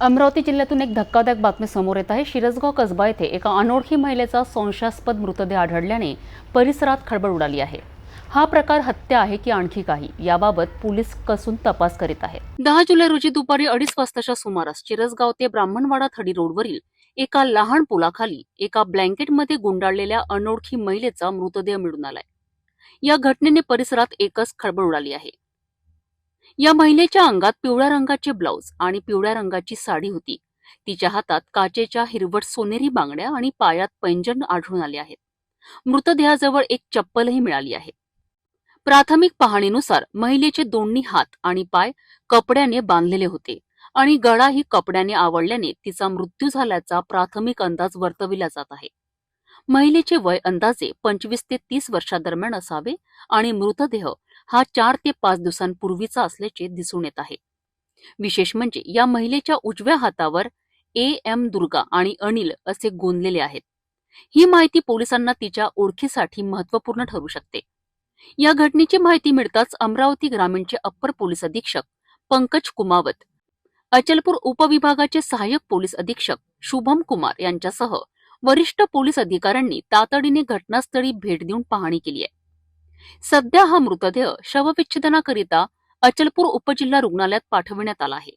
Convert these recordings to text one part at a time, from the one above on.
अमरावती जिल्ह्यातून एक धक्कादायक बातमी समोर येत आहे. शिरसगाव कसबा येथे एका अनोळखी महिलेचा संशयास्पद मृतदेह आढळल्याने परिसरात खळबळ उडाली आहे. हा प्रकार हत्या आहे की आणखी काही? याबाबत पोलीस कसून तपास करीत आहेत. दहा जुलै रोजी दुपारी अडीच वाजताच्या सुमारास शिरसगाव ते ब्राह्मणवाडा थडी रोडवरील एका लहान पुलाखाली एका ब्लँकेटमध्ये गुंडाळलेल्या अनोळखी महिलेचा मृतदेह मिळून आलाय. या घटनेने परिसरात एकच खळबळ उडाली आहे. या महिलेच्या अंगात पिवळ्या रंगाचे ब्लाऊज आणि पिवळ्या रंगाची साडी होती. तिच्या हातात काचेच्या हिरवट सोनेरी बांगड्या आणि पायात पैंजण आढळून आले आहेत. मृतदेहाजवळ एक चप्पलही मिळाली आहे. प्राथमिक पाहणीनुसार महिलेचे दोन्ही हात आणि पाय कपड्याने बांधलेले होते आणि गळाही कपड्याने आवडल्याने तिचा मृत्यू झाल्याचा प्राथमिक अंदाज वर्तविला जात आहे. महिलेचे वय अंदाजे पंचवीस ते तीस वर्षादरम्यान असावे आणि मृतदेह हा चार ते पाच दिवसांपूर्वीचा असल्याचे दिसून येत आहे. विशेष म्हणजे या महिलेच्या उजव्या हातावर ए. एम. दुर्गा आणि अनिल असे गोंदलेले आहेत. ही माहिती पोलिसांना तिच्या ओळखीसाठी महत्त्वपूर्ण ठरू शकते. या घटनेची माहिती मिळताच अमरावती ग्रामीणचे अप्पर पोलीस अधीक्षक पंकज कुमावत अचलपूर उपविभागाचे सहाय्यक पोलीस अधीक्षक शुभम कुमार यांच्यासह वरिष्ठ पोलीस अधिकाऱ्यांनी तातडीने घटनास्थळी भेट देऊन पाहणी केली आहे. सध्या हा मृतदेह शवविच्छेदनाकरिता अचलपूर उपजिल्हा रुग्णालयात पाठविण्यात आला आहे.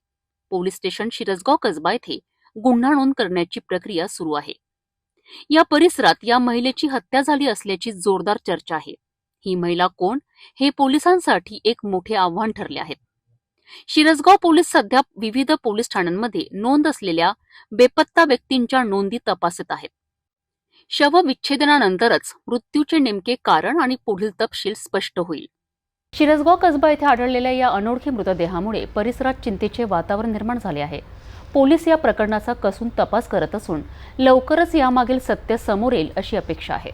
पोलीस स्टेशन शिरसगाव कसबा येथे गुन्हा नोंद करण्याची प्रक्रिया सुरू आहे. या परिसरात या महिलेची हत्या झाली असल्याची जोरदार चर्चा आहे. ही महिला कोण हे पोलिसांसाठी एक मोठे आव्हान ठरले आहेत. शिरसगाव पोलीस सध्या विविध पोलीस ठाण्यांमध्ये नोंद असलेल्या बेपत्ता व्यक्तींच्या नोंदी तपासत आहेत. शवविच्छेदनानंतरच मृत्यूचे नेमके कारण आणि पुढील तपशील स्पष्ट होईल. शिरसगाव कसबा येथे आढळलेल्या या अनोळखी मृतदेहामुळे परिसरात चिंतेचे वातावरण निर्माण झाले आहे. पोलीस या प्रकरणाचा कसून तपास करत असून लवकरच यामागील सत्य समोर येईल अशी अपेक्षा आहे.